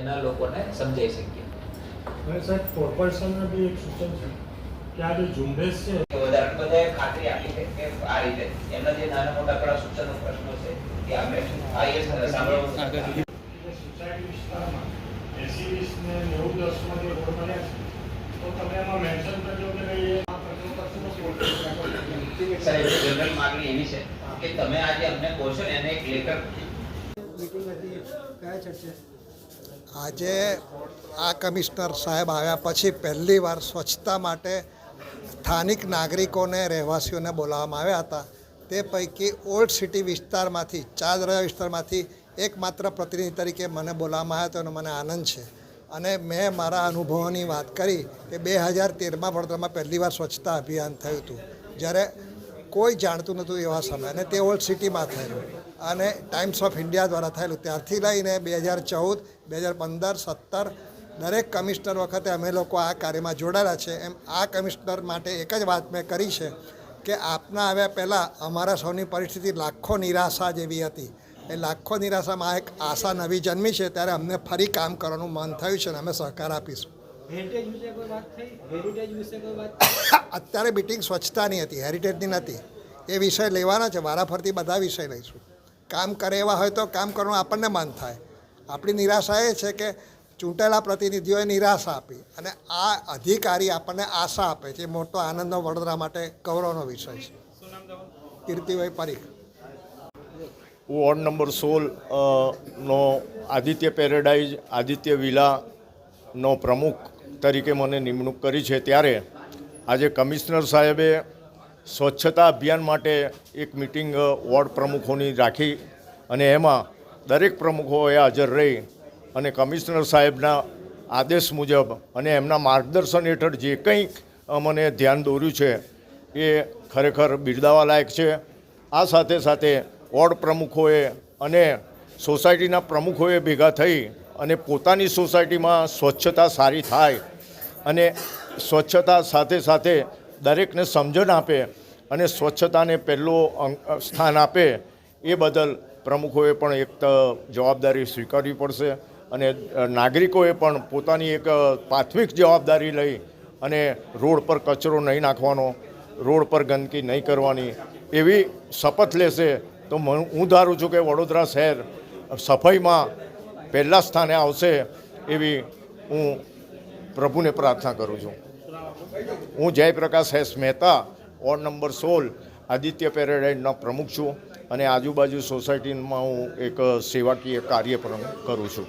એના લોકોને સમજાવી શકીએ. અને સાહેબ કોર્પોરેશનનું બી એક સૂચન છે. કે આ જે ઝુંબેશ છે વધારે બધાએ ખાતરી આપી છે કે આ રીતે. એમના જે નાના મોટા ઘણા સૂચનો પ્રશ્નો છે એ આપણે આ એ સાંભળવા જે સોસાયટી વિસ્તારમાં એસી વીસ ને નેવું દસમાં જે રોડ બન્યા છે તો તમે એમાં મેન્શન કરજો કે ભાઈ એ આ કચરો કચરો કોર્પોરેશન સાહેબ જનરલ માંગણી એવી છે કે તમે આજે અમને કહો છો ને એને એક લેટર મીટિંગ હતી કયા ચર્ચા આજે આ કમિશનર સાહેબ આવ્યા પછી પહેલી વાર સ્વચ્છતા માટે સ્થાનિક નાગરિકોને, રહેવાસીઓને બોલાવવામાં આવ્યા હતા. તે પૈકી ઓલ્ડ સિટી વિસ્તારમાંથી ચાંદરજા વિસ્તારમાંથી એકમાત્ર પ્રતિનિધિ તરીકે મને બોલાવવામાં આવ્યો હતો અને મને આનંદ છે. અને મેં મારા અનુભવોની વાત કરી કે બે હજાર તેરમાં વડોદરામાં પહેલી વાર સ્વચ્છતા અભિયાન થયું હતું. જ્યારે કોઈ જાણતું નહોતું એવા સમય. અને તે ઓલ્ડ સિટીમાં થયેલું. અને ટાઈમ્સ ઓફ ઇન્ડિયા દ્વારા થયેલું. ત્યારથી લઈને બે હજાર ચૌદ, બે હજાર પંદર, સત્તર, દરેક કમિશનર વખતે અમે લોકો આ કાર્યમાં જોડાયેલા છે. એમ આ કમિશનર માટે એક જ વાત મેં કરી છે કે આપના આવ્યા પહેલાં અમારા સૌની પરિસ્થિતિ લાખો નિરાશા જેવી હતી. એ લાખો નિરાશામાં એક આશા નવી જન્મી છે. ત્યારે અમને ફરી કામ કરવાનું મન થયું છે અને અમે સહકાર આપીશું. હેરિટેજ વિશે કોઈ વાત થઈ? હેરિટેજ વિશે કોઈ વાત અત્યારે મિટિંગ સ્વચ્છતાની હતી હેરિટેજની નથી. એ વિષય લેવાના છે વારાફરતી બધા વિષય લઈશું. કામ કરે એવા હોય તો કામ કરવાનું આપણને મન થાય. આપણી નિરાશા એ છે કે ચૂંટેલા પ્રતિનિધિઓએ નિરાશા આપી અને આ અધિકારી આપણને આશા આપે છે. એ મોટો આનંદનો વડોદરા માટે ગૌરવનો વિષય છે. કીર્તિભાઈ પરીખ. વોર્ડ નંબર સોળ નો આદિત્ય પેરેડાઇઝ આદિત્ય વિલાનો પ્રમુખ તરીકે મને નિમણૂક કરી છે ત્યારે આજે કમિશનર સાહેબે સ્વચ્છતા અભિયાન માટે એક મિટિંગ વોર્ડ પ્રમુખોની રાખી અને એમાં દરેક પ્રમુખોએ હાજર રહી અને કમિશનર સાહેબના આદેશ મુજબ અને એમના માર્ગદર્શન હેઠળ જે કંઈ મને ધ્યાન દોર્યું છે એ ખરેખર બિરદાવા લાયક છે. આ સાથે સાથે વોર્ડ પ્રમુખોએ અને સોસાયટીના પ્રમુખોએ ભેગા થઈ અને પોતાની સોસાયટીમાં સ્વચ્છતા સારી થાય અને સ્વચ્છતા સાથે સાથે દરેકને સમજણ આપે અને સ્વચ્છતાને પહેલું સ્થાન આપે, એ બદલ પ્રમુખોએ પણ એક જવાબદારી સ્વીકારવી પડશે અને નાગરિકોએ પણ પોતાની એક પ્રાથમિક જવાબદારી લઈ અને રોડ પર કચરો નહીં નાખવાનો, રોડ પર ગંદકી નહીં કરવાની, એવી શપથ લેશે તો હું ધારું છું કે વડોદરા શહેર સફાઈમાં પહેલાં સ્થાને આવશે એવી હું પ્રભુને પ્રાર્થના કરું છું. હું Jayaprakash S Mehta, ward number સોળ, આદિત્ય પેરેડાઇઝના પ્રમુખ છું અને આજુબાજુ સોસાયટીમાં હું એક સેવાકીય કાર્ય પણ કરું છું.